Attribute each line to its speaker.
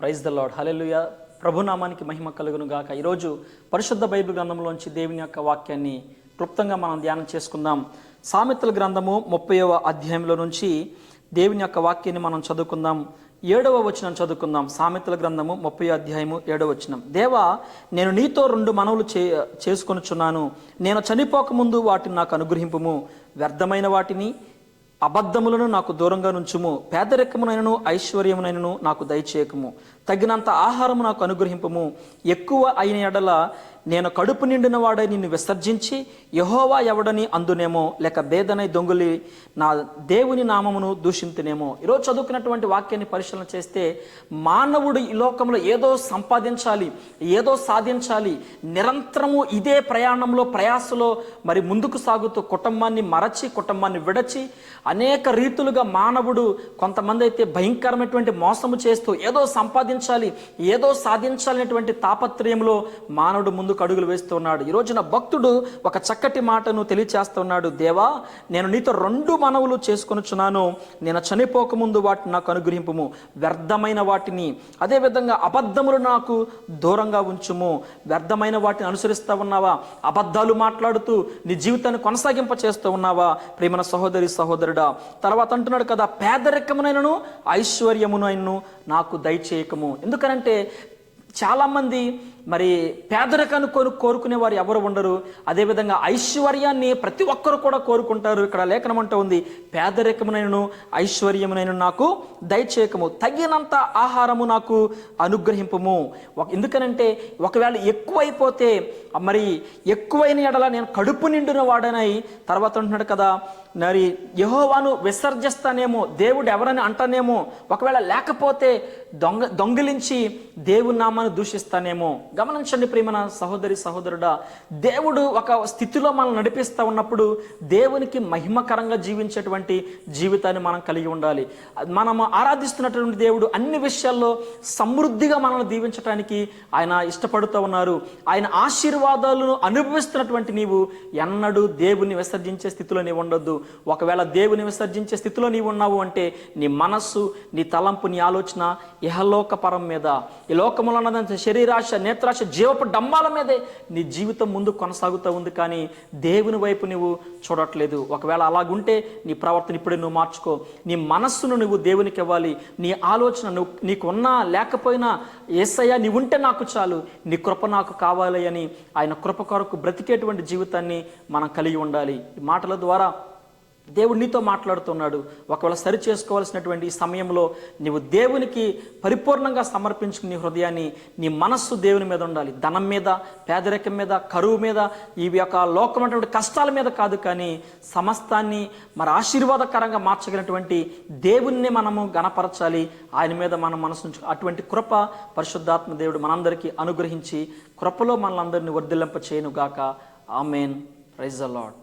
Speaker 1: Praise the lord hallelujah ప్రభునామానికి మహిమ కలుగును గాక ఈరోజు పరిశుద్ధ బైబిల్ గ్రంథంలోంచి దేవుని యొక్క వాక్యాన్ని క్లుప్తంగా మనం ధ్యానం చేసుకుందాం. సామెతల గ్రంథము ముప్పైవ అధ్యాయంలో నుంచి దేవుని యొక్క వాక్యాన్ని మనం చదువుకుందాం. ఏడవ వచనం చదువుకుందాం. సామెతల గ్రంథము ముప్పై అధ్యాయము ఏడవ వచనం. దేవా నేను నీతో రెండు మనవులు చే చేసుకొనుచున్నాను. నేను చనిపోకముందు వాటిని నాకు అనుగ్రహింపుము. వ్యర్థమైన వాటిని అబద్ధములను నాకు దూరంగా నుంచుము పేదరికమునైనను ఐశ్వర్యమునైనను నాకు దయచేయకము. తగినంత ఆహారము నాకు అనుగ్రహింపము. ఎక్కువ అయిన ఎడల నేను కడుపు నిండిన వాడై నిన్ను విసర్జించి యహోవా ఎవడని అందునేమో లేక బేదనై దొంగులి నా దేవుని నామమును దూషింతునేమో. ఈరోజు చదువుకున్నటువంటి వాక్యాన్ని పరిశీలన చేస్తే మానవుడు ఈ లోకంలో ఏదో సంపాదించాలి ఏదో సాధించాలి నిరంతరము ఇదే ప్రయాణంలో ప్రయాసలో మరి ముందుకు సాగుతూ కుటుంబాన్ని మరచి కుటుంబాన్ని విడచి అనేక రీతులుగా మానవుడు కొంతమంది అయితే భయంకరమైనటువంటి మోసము చేస్తూ ఏదో సాధించాలి ఏదో సాధించాలనేటువంటి తాపత్రయంలో మానవుడు ముందుకు అడుగులు వేస్తున్నాడు. ఈ రోజున భక్తుడు ఒక చక్కటి మాటను తెలియచేస్తున్నాడు దేవా నేను నీతో రెండు మనవులు చేసుకొనుచున్నాను. నేను చనిపోకముందు వాటిని నాకు అనుగ్రహింపుము. వ్యర్థమైన వాటిని అదేవిధంగా అబద్ధములు నాకు దూరంగా ఉంచుము. వ్యర్థమైన వాటిని అనుసరిస్తూ ఉన్నావా? అబద్ధాలు మాట్లాడుతూ నీ జీవితాన్ని కొనసాగింప చేస్తూ ఉన్నావా? ప్రేమన సహోదరి సహోదరుడా. తర్వాత అంటున్నాడు కదా పేదరికమునైనను ఐశ్వర్యమునైనను నాకు దయచేయకము. ఎందుకనంటే చాలామంది మరి పేదరికాన్ని కోరు కోరుకునే వారు ఎవరు ఉండరు. అదేవిధంగా ఐశ్వర్యాన్ని ప్రతి ఒక్కరు కూడా కోరుకుంటారు. ఇక్కడ లేఖనం అంటూ ఉంది పేదరికమునైనను ఐశ్వర్యమునైన నాకు దయచేయకము. తగినంత ఆహారము నాకు అనుగ్రహింపము. ఒక- ఎందుకనంటే ఒకవేళ ఎక్కువైపోతే మరి ఎక్కువైన ఎడల నేను కడుపు నిండిన వాడనై తర్వాత ఉంటున్నాడు కదా మరి యహోవాను విసర్జిస్తానేమో దేవుడు ఎవరని అంటానేమో ఒకవేళ లేకపోతే దొంగ దొంగిలించి దేవుని నామాన్ని దూషిస్తానేమో. గమనించండి ప్రేమన సహోదరి సహోదరుడా. దేవుడు ఒక స్థితిలో మనం నడిపిస్తూ ఉన్నప్పుడు దేవునికి మహిమకరంగా జీవించేటువంటి జీవితాన్ని మనం కలిగి ఉండాలి. మనం ఆరాధిస్తున్నటువంటి దేవుడు అన్ని విషయాల్లో సమృద్ధిగా మనల్ని దీవించడానికి ఆయన ఇష్టపడుతూ ఉన్నారు. ఆయన ఆశీర్వాదాలను అనుభవిస్తున్నటువంటి నీవు ఎన్నడూ దేవుని విసర్జించే స్థితిలో నీవు ఉండొద్దు. ఒకవేళ దేవుని విసర్జించే స్థితిలో నీవు ఉన్నావు అంటే నీ మనస్సు నీ తలంపు నీ ఆలోచన ఇహలోక పరం మీద ఈ లోకములో ఉన్నదంత శరీరాశ నేత్రాశ జీవపు డమ్మాల మీదే నీ జీవితం ముందు కొనసాగుతూ ఉంది కానీ దేవుని వైపు నువ్వు చూడట్లేదు. ఒకవేళ అలాగుంటే నీ ప్రవర్తన ఇప్పుడే నువ్వు మార్చుకో. నీ మనస్సును నువ్వు దేవునికి ఇవ్వాలి. నీ ఆలోచన నువ్వు నీకున్నా లేకపోయినా ఏసయ్యా నీ ఉంటే నాకు చాలు. నీ కృప నాకు కావాలి అని ఆయన కృప కొరకు బ్రతికేటువంటి జీవితాన్ని మనం కలిగి ఉండాలి. ఈ మాటల ద్వారా దేవుడు నీతో మాట్లాడుతున్నాడు. ఒకవేళ సరి చేసుకోవాల్సినటువంటి ఈ సమయంలో నీవు దేవునికి పరిపూర్ణంగా సమర్పించుకుని నీ హృదయాన్ని నీ మనస్సు దేవుని మీద ఉండాలి. ధనం మీద పేదరికం మీద కరువు మీద ఈ యొక్క లోకమైనటువంటి కష్టాల మీద కాదు కానీ సమస్తాన్ని మరి ఆశీర్వాదకరంగా మార్చగలిగినటువంటి దేవుణ్ణి మనము గణపరచాలి. ఆయన మీద మనం మనసు అటువంటి కృప పరిశుద్ధాత్మ దేవుడు మనందరికీ అనుగ్రహించి కృపలో మనలందరినీ వర్ధిల్లింప చేయను గాక ఆమెన్. Praise a lot